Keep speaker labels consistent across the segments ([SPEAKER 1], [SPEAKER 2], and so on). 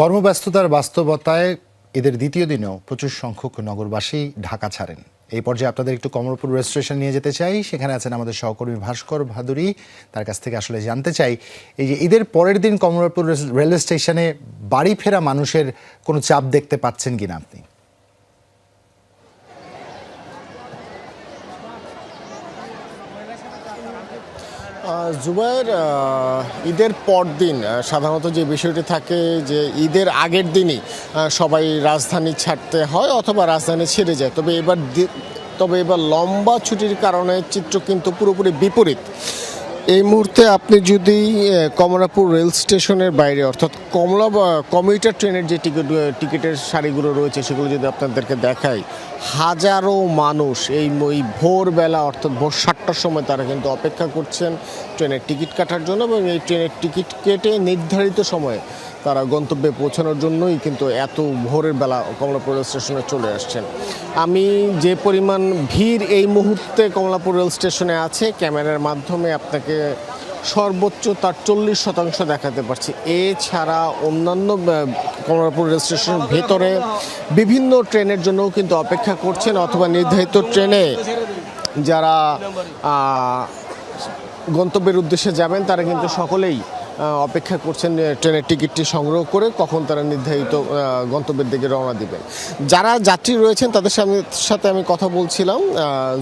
[SPEAKER 1] কর্মব্যস্ততার বাস্তবতায় এদের দ্বিতীয় দিনেও প্রচুর সংখ্যক নগরবাসী ঢাকা ছাড়েন। এই পর্যায়ে আপনাদের একটু কমরপুর রেজিস্ট্রেশন নিয়ে যেতে চাই। সেখানে আছেন আমাদের সহকর্মী ভাস্কর ভাদুরী। তার কাছ থেকে আসলে জানতে চাই, এই যে ঈদের পরের দিন কমলপুর রেল স্টেশনে বাড়ি ফেরা মানুষের কোনো চাপ দেখতে পাচ্ছেন কিনা আপনি?
[SPEAKER 2] জুবাইর ঈদের পর দিন সাধারণত যে বিষয়টি থাকে যে ঈদের আগের দিনই সবাই রাজধানী ছাড়তে হয় অথবা রাজধানী ছেড়ে যায়। তবে এবার তবে এবার লম্বা ছুটির কারণে চিত্র কিন্তু পুরোপুরি বিপরীত। এই মুহূর্তে আপনি যদি কমলাপুর রেল স্টেশনের বাইরে, অর্থাৎ কমলা কমিউটার ট্রেনের যে টিকিট টিকিটের শাড়িগুলো রয়েছে, সেগুলো যদি আপনাদেরকে দেখাই, হাজারো মানুষ এই ওই ভোরবেলা, অর্থাৎ ভোর সাতটার সময় তারা কিন্তু অপেক্ষা করছেন ট্রেনের টিকিট কাটার জন্য এবং এই ট্রেনের টিকিট কেটে নির্ধারিত সময়ে তারা গন্তব্যে পৌঁছানোর জন্যই কিন্তু এত ভোরের বেলা কমলাপুর রেল স্টেশনে চলে আসছেন। আমি যে পরিমাণ ভিড় এই মুহূর্তে কমলাপুর রেল স্টেশনে আছে, ক্যামেরার মাধ্যমে আপনাকে সর্বোচ্চ তার চল্লিশ শতাংশ দেখাতে পারছি। এছাড়া অন্যান্য কমলাপুর রেল স্টেশনের ভেতরে বিভিন্ন ট্রেনের জন্যও কিন্তু অপেক্ষা করছেন অথবা নির্ধারিত ট্রেনে যারা গন্তব্যের উদ্দেশ্যে যাবেন, তারা কিন্তু সকলেই অপেক্ষা করছেন ট্রেনের টিকিটটি সংগ্রহ করে কখন তারা নির্ধারিত গন্তব্যের দিকে রওনা দিবেন। যারা যাত্রী রয়েছেন, তাদের সাথে আমি কথা বলছিলাম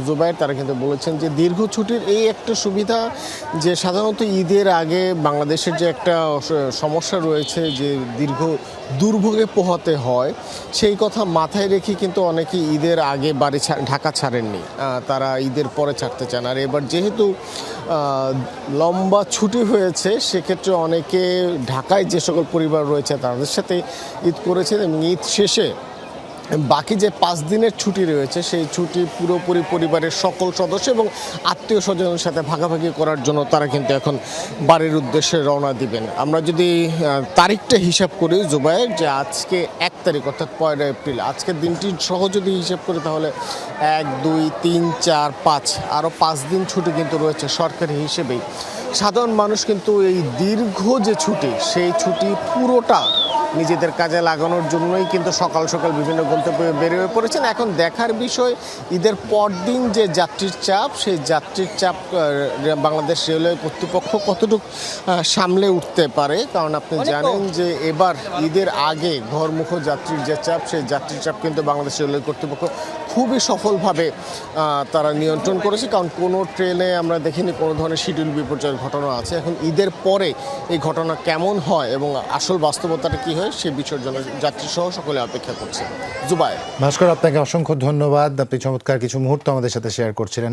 [SPEAKER 2] জুবাইর তারা কিন্তু বলেছেন যে দীর্ঘ ছুটির এই একটা সুবিধা যে সাধারণত ঈদের আগে বাংলাদেশের যে একটা সমস্যা রয়েছে যে দীর্ঘ দুর্ভোগে পোহাতে হয়, সেই কথা মাথায় রেখে কিন্তু অনেকে ঈদের আগে বাড়ি ঢাকা ছাড়েননি। তারা ঈদের পরে ছাড়তে চান। আর এবার যেহেতু লম্বা ছুটি হয়েছে, সেক্ষেত্রে অনেকে ঢাকায় যে সকল পরিবার রয়েছে তাদের সাথে ঈদ করেছেন এবং ঈদ শেষে বাকি যে পাঁচ দিনের ছুটি রয়েছে, সেই ছুটি পুরোপুরি পরিবারের সকল সদস্য এবং আত্মীয় স্বজনের সাথে ভাগাভাগি করার জন্য তারা কিন্তু এখন বাড়ির উদ্দেশ্যে রওনা দিবেন। আমরা যদি তারিখটা হিসাব করি জুবাইয়ের যে আজকে এক তারিখ, অর্থাৎ পয়লা এপ্রিল, আজকের দিনটি সহ যদি হিসাব করি তাহলে এক, দুই, তিন, চার, পাঁচ, আরও পাঁচ দিন ছুটি কিন্তু রয়েছে সরকারি হিসেবেই। সাধারণ মানুষ কিন্তু এই দীর্ঘ যে ছুটি সেই ছুটি পুরোটা নিজেদের কাজে লাগানোর জন্যই কিন্তু সকাল সকাল বিভিন্ন গন্তব্যে বেরিয়ে পড়েছেন। এখন দেখার বিষয় ঈদের পরদিন যে যাত্রীর চাপ সেই যাত্রীর চাপ বাংলাদেশ রেলওয়ে কর্তৃপক্ষ কতটুকু সামলে উঠতে পারে? কারণ আপনি জানেন যে এবার ঈদের আগে ঘরমুখ যাত্রীর যে চাপ সেই যাত্রীর চাপ কিন্তু বাংলাদেশ রেলওয়ে কর্তৃপক্ষ খুবই সফলভাবে তারা নিয়ন্ত্রণ করেছে। কারণ কোনো ট্রেনে আমরা দেখিনি কোনো ধরনের শিডিউল বিপর্যয়ের ঘটনা আছে। এখন ঈদের পরে এই ঘটনা কেমন হয় এবং আসল বাস্তবতাটা কী হয়, সে বিষয়ের জন্য যাত্রী সহ সকলে অপেক্ষা করছে। জুবাই
[SPEAKER 1] ভাস্কর, আপনাকে অসংখ্য ধন্যবাদ। আপনি চমৎকার কিছু মুহূর্ত আমাদের সাথে শেয়ার করছিলেন।